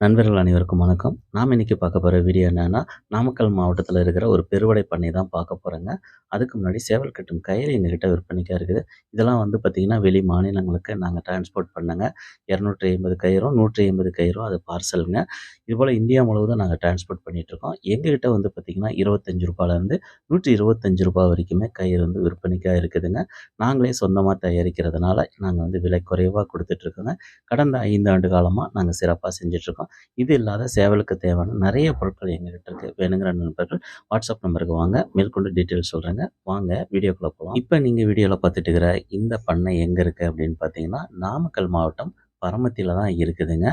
நண்பர்கள் அனைவருக்கும் வணக்கம். நாம் இன்னைக்கு பார்க்க போகிற வீடியோ என்னென்னா நாமக்கல் மாவட்டத்தில் இருக்கிற ஒரு பெருவடை பண்ணை தான் பார்க்க போகிறோங்க அதுக்கு முன்னாடி சேவல் கட்டும் கயிறு எங்ககிட்ட விற்பனைக்காக இருக்குது. இதெல்லாம் வந்து பார்த்திங்கன்னா வெளி மாநிலங்களுக்கு நாங்கள் டிரான்ஸ்போர்ட் பண்ணங்க. இரநூற்றி ஐம்பது கயிறும் நூற்றி ஐம்பது கயிறும் அது பார்சலுங்க இதுபோல் இந்தியா முழுவதும் நாங்கள் டிரான்ஸ்போர்ட் பண்ணிகிட்ருக்கோம் எங்ககிட்ட வந்து பார்த்திங்கன்னா இருபத்தஞ்சி ரூபாயிலேருந்து நூற்றி இருபத்தஞ்சி ரூபாய் வரைக்குமே கயிறு வந்து விற்பனைக்காக இருக்குதுங்க. நாங்களே சொந்தமாக தயாரிக்கிறதுனால நாங்கள் வந்து விலை குறைவாக கொடுத்துட்ருக்கோங்க கடந்த ஐந்து ஆண்டு காலமாக நாங்கள் சிறப்பாக செஞ்சிட்ருக்கோம் இது இல்லாத சேவலுக்கு தேவையான நிறைய பொருட்கள் எங்ககிட்ட இருக்குது வேணுங்கிற நண்பர்கள் வாட்ஸ்அப் நம்பருக்கு வாங்க. மேற்கொண்டு டீட்டெயில்ஸ் சொல்கிறேங்க வாங்க வீடியோக்குள்ளே போகலாம் இப்போ நீங்கள் வீடியோவில் பார்த்துட்டு இருக்கிற இந்த பண்ணை எங்கே இருக்குது அப்படின்னு பார்த்தீங்கன்னா நாமக்கல் மாவட்டம் பரமத்தியில் தான் இருக்குதுங்க.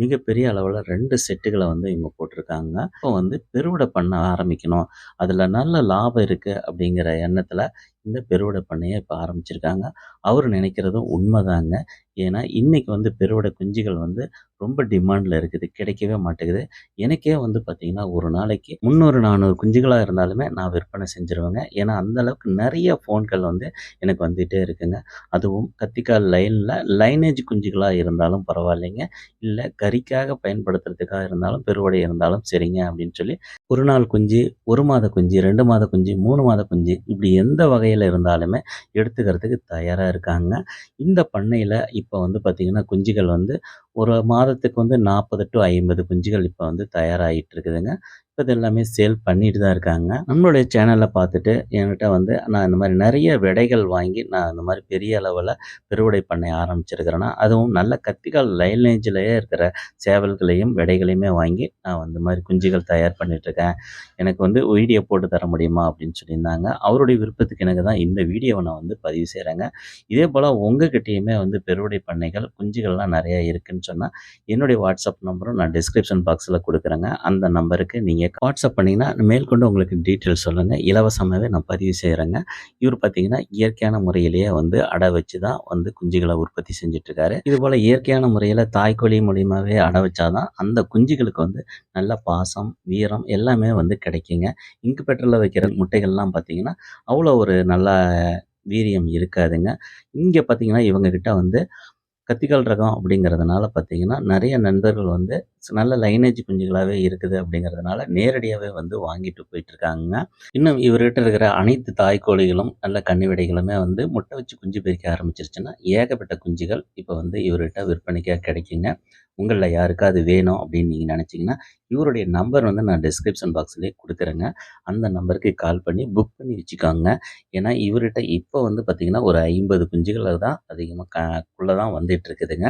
மிகப்பெரிய அளவில் ரெண்டு செட்டுகளை வந்து இவங்க போட்டிருக்காங்க. இப்போ வந்து பெருவிடை பண்ண ஆரம்பிக்கணும். அதில் நல்ல லாபம் இருக்குது அப்படிங்கிற எண்ணத்தில் இந்த பெருவிடை பண்ணையை இப்போ ஆரம்பிச்சிருக்காங்க. அவர் நினைக்கிறதும் உண்மைதாங்க. ஏன்னா இன்றைக்கி வந்து பெருவிடை குஞ்சுகள் வந்து ரொம்ப டிமாண்டில் இருக்குது. கிடைக்கவே மாட்டேங்குது. எனக்கே வந்து பார்த்திங்கன்னா ஒரு நாளைக்கு முந்நூறு நானூறு குஞ்சுகளாக இருந்தாலுமே நான் விற்பனை செஞ்சுருவேங்க. ஏன்னா அந்தளவுக்கு நிறைய ஃபோன்கள் வந்து எனக்கு வந்துகிட்டே இருக்குங்க. அதுவும் கத்திக்கால் லைனில் லைனேஜ் குஞ்சுகளாக இருந்தாலும் பரவாயில்லைங்க. இல்லை கறிக்காக பயன்படுத்துறதுக்காக இருந்தாலும் பெருவடை இருந்தாலும் சரிங்க அப்படின்னு சொல்லி ஒரு நாள் குஞ்சு ஒரு மாத குஞ்சு ரெண்டு மாத குஞ்சு மூணு மாத குஞ்சு இப்படி எந்த வகையில் இருந்தாலுமே எடுத்துக்கிறதுக்கு தயாராக இருக்காங்க. இந்த பண்ணையில் இப்போ வந்து பார்த்திங்கன்னா குஞ்சுகள் வந்து ஒரு மாதத்துக்கு வந்து நாற்பது டு ஐம்பது குஞ்சுகள் இப்போ வந்து தயாராகிட்டு இருக்குதுங்க. இப்போ இது எல்லாமே சேல் பண்ணிட்டு தான் இருக்காங்க. நம்மளுடைய சேனலில் பார்த்துட்டு என்கிட்ட வந்து நான் இந்த மாதிரி நிறைய விடைகள் வாங்கி நான் இந்த மாதிரி பெரிய அளவில் பெருவடை பண்ணை ஆரம்பிச்சிருக்கிறேன்னா அதுவும் நல்ல கத்திகால் லைனேஜ்லேயே இருக்கிற சேவல்களையும் விடைகளையுமே வாங்கி நான் வந்து மாதிரி குஞ்சுகள் தயார் பண்ணிகிட்ருக்கேன் எனக்கு வந்து வீடியோ போட்டு தர முடியுமா அப்படின்னு சொல்லியிருந்தாங்க. அவருடைய விருப்பத்துக்கு எனக்கு தான் இந்த வீடியோவை நான் வந்து பதிவு செய்கிறேங்க இதே போல் உங்ககிட்டேயுமே வந்து பெருவடை பண்ணைகள் குஞ்சுகள்லாம் நிறையா இருக்குதுன்னு சொன்னால் என்னுடைய வாட்ஸ்அப் நம்பரும் நான் டிஸ்கிரிப்ஷன் பாக்ஸில் கொடுக்குறேங்க. அந்த நம்பருக்கு நீங்கள் நீங்கள் வாட்ஸ்அப் பண்ணிங்கன்னா மேற்கொண்டு உங்களுக்கு டீட்டெயில்ஸ் சொல்லுங்கள் இலவசமாகவே நான் பதிவு செய்கிறேங்க இவர் பார்த்தீங்கன்னா இயற்கையான முறையிலேயே வந்து அடை வச்சு தான் வந்து குஞ்சுகளை உற்பத்தி செஞ்சிட்ருக்காரு. இதுபோல் இயற்கையான முறையில் தாய்க்கோழி மூலியமாகவே அடை வச்சாதான் அந்த குஞ்சுகளுக்கு வந்து நல்ல பாசம் வீரம் எல்லாமே வந்து கிடைக்குங்க. இங்கு பெட்ரோலில் வைக்கிற முட்டைகள்லாம் பார்த்தீங்கன்னா அவ்வளோ ஒரு நல்ல வீரியம் இருக்காதுங்க. இங்கே பார்த்தீங்கன்னா இவங்கக்கிட்ட வந்து கத்திக்கால் ரகம் அப்படிங்கிறதுனால பார்த்தீங்கன்னா நிறைய நண்பர்கள் வந்து நல்ல லைனேஜ் குஞ்சுகளாகவே இருக்குது அப்படிங்கிறதுனால நேரடியாகவே வந்து வாங்கிட்டு போயிட்டுருக்காங்க. இன்னும் இவர்கிட்ட இருக்கிற அனைத்து தாய்க்கோழிகளும் நல்ல கன்னிவிடைகளுமே வந்து முட்டை வச்சு குஞ்சு பிரிக்க ஆரம்பிச்சிருச்சுன்னா ஏகப்பட்ட குஞ்சுகள் இப்போ வந்து இவர்கிட்ட விற்பனைக்காக கிடைக்குங்க. உங்களில் யாருக்காவது வேணும் அப்படின்னு நீங்கள் நினச்சிங்கன்னா இவருடைய நம்பர் வந்து நான் டிஸ்கிரிப்ஷன் பாக்ஸ்லேயே கொடுக்குறேங்க. அந்த நம்பருக்கு கால் பண்ணி புக் பண்ணி வச்சுக்கோங்க. ஏன்னா இவர்கிட்ட இப்போ வந்து பார்த்திங்கன்னா ஒரு ஐம்பது குஞ்சுகள் தான் அதிகமாக க தான் வந்துட்டுருக்குதுங்க.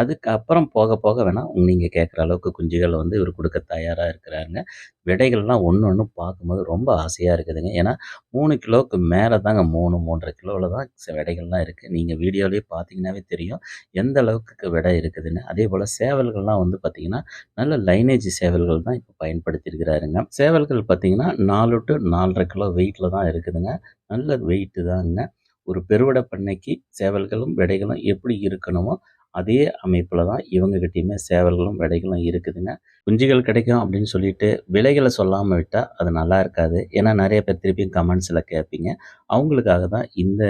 அதுக்கப்புறம் போக போக வேணால் நீங்கள் கேட்குற அளவுக்கு குஞ்சுகளை வந்து இவர் கொடுக்க தயாராக இருக்கிறாங்க விடைகள்லாம் ஒன்று ஒன்று பார்க்கும்போது ரொம்ப ஆசையாக இருக்குதுங்க. ஏன்னா மூணு கிலோவுக்கு மேலே தாங்க மூணு மூன்றரை கிலோவில் தான் விடைகள்லாம் இருக்குது நீங்கள் வீடியோலேயே பார்த்தீங்கன்னாவே தெரியும் எந்த அளவுக்கு விடை இருக்குதுன்னு. அதே போல் சேவல்கள்லாம் வந்து பார்த்திங்கன்னா நல்ல லைனேஜ் சேவல்கள் தான் இப்போ பயன்படுத்தியிருக்கிறாருங்க. சேவல்கள் பார்த்திங்கன்னா நாலு டு நாலரை கிலோ வெயிட்டில் தான் இருக்குதுங்க. நல்ல வெயிட்டு தாங்க. ஒரு பெருவடை பண்ணைக்கு சேவல்களும் விடைகளும் எப்படி இருக்கணுமோ அதே அமைப்பில் தான் இவங்ககிட்டையுமே சேவல்களும் விடைகளும் இருக்குதுங்க. குஞ்சுகள் கிடைக்கும் அப்படின்னு சொல்லிட்டு விலைகளை சொல்லாமல் விட்டால் அது நல்லா இருக்காது. ஏன்னா நிறைய பேர் திருப்பியும் கமெண்ட்ஸில் கேட்பீங்க. அவங்களுக்காக தான் இந்த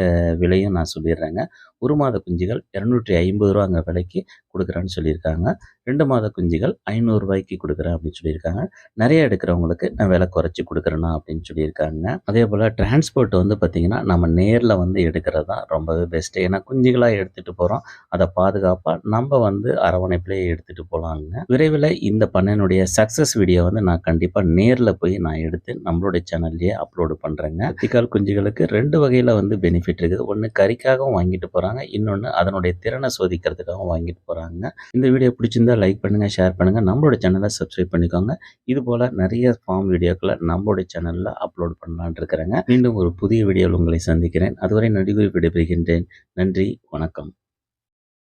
விலையும் நான் சொல்லிடுறேங்க. ஒரு மாத குஞ்சுகள் இரநூற்றி ஐம்பது ரூபாங்கிற விலைக்கு கொடுக்குறேன்னு சொல்லியிருக்காங்க. ரெண்டு மாத குஞ்சுகள் ஐநூறுரூவாய்க்கு கொடுக்குறேன் அப்படின்னு சொல்லியிருக்காங்க. நிறைய எடுக்கிறவங்களுக்கு நான் விலை குறைச்சி கொடுக்குறேன்னா அப்படின்னு சொல்லியிருக்காங்க. அதே போல் டிரான்ஸ்போர்ட் வந்து பார்த்திங்கன்னா நம்ம நேரில் வந்து எடுக்கிறது தான் ரொம்பவே பெஸ்ட்டு ஏன்னா குஞ்சுகளாக எடுத்துகிட்டு போகிறோம் அதை பாதுகாப்பாக நம்ம வந்து அரவணைப்பிலேயே எடுத்துகிட்டு போகலாங்க விரைவில் இந்த பண்ணனுடைய சக்ஸஸ் வீடியோ வந்து நான் கண்டிப்பாக நேரில் போய் நான் எடுத்து நம்மளுடைய சேனல்லையே அப்லோடு பண்ணுறேங்க திக்கால் குஞ்சுகளுக்கு ரெண்டு வகையில் வந்து பெனிஃபிட் இருக்குது. ஒன்று கறிக்காகவும் வாங்கிட்டு போகிறாங்க இன்னொன்று அதனுடைய திறனை சோதிக்கிறதுக்காகவும் வாங்கிட்டு போகிறாங்க இந்த வீடியோ பிடிச்சிருந்தா லைக் பண்ணுங்கள் ஷேர் பண்ணுங்கள் நம்மளோட சேனலை சப்ஸ்கிரைப் பண்ணிக்கோங்க. இது போல் நிறைய ஃபார்ம் வீடியோக்களை நம்மளுடைய சேனலில் அப்லோட் பண்ணலான் இருக்கிறேங்க. மீண்டும் ஒரு புதிய வீடியோவில் உங்களை சந்திக்கிறேன். அதுவரை நடிகை விடைபெறுகின்றேன். நன்றி வணக்கம்.